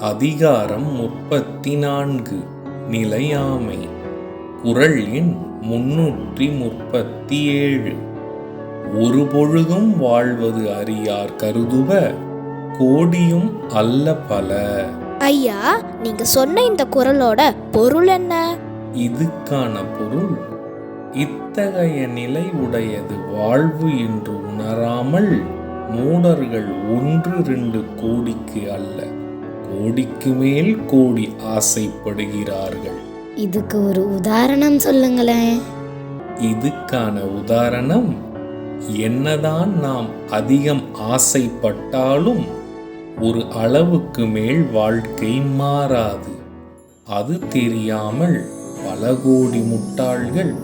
அதிகாரம் முப்பத்தி நான்கு நிலையாமை. குரல் எண் முன்னூற்றி முப்பத்தி ஏழு ஒரு பொழுதும் வாழ்வது அறியார் கருதுவ கோடியும் அல்ல பல. ஐயா நீங்க சொன்ன இந்த குரலோட பொருள் என்ன? இதுக்கான பொருள் இத்தகைய நிலை உடையது வாழ்வு என்று உணராமல் மூடர்கள் ஒன்று ரெண்டு கோடிக்கு அல்ல. கோடிக்கு மேல் கோடி ஆசைப்படுகிறார்கள். இதுக்கு ஒரு உதாரணம் சொல்லுங்களேன். இதுக்கான உதாரணம் என்னதான் நாம் அதிகம் ஆசைப்பட்டாலும் ஒரு அளவுக்கு மேல் வாழ்க்கை மாறாது. அது தெரியாமல் பல கோடி முட்டாள்கள்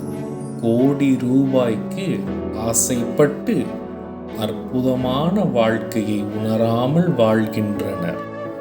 கோடி ரூபாய்க்கு ஆசைப்பட்டு அற்புதமான வாழ்க்கையை உணராமல் வாழ்கின்றனர்.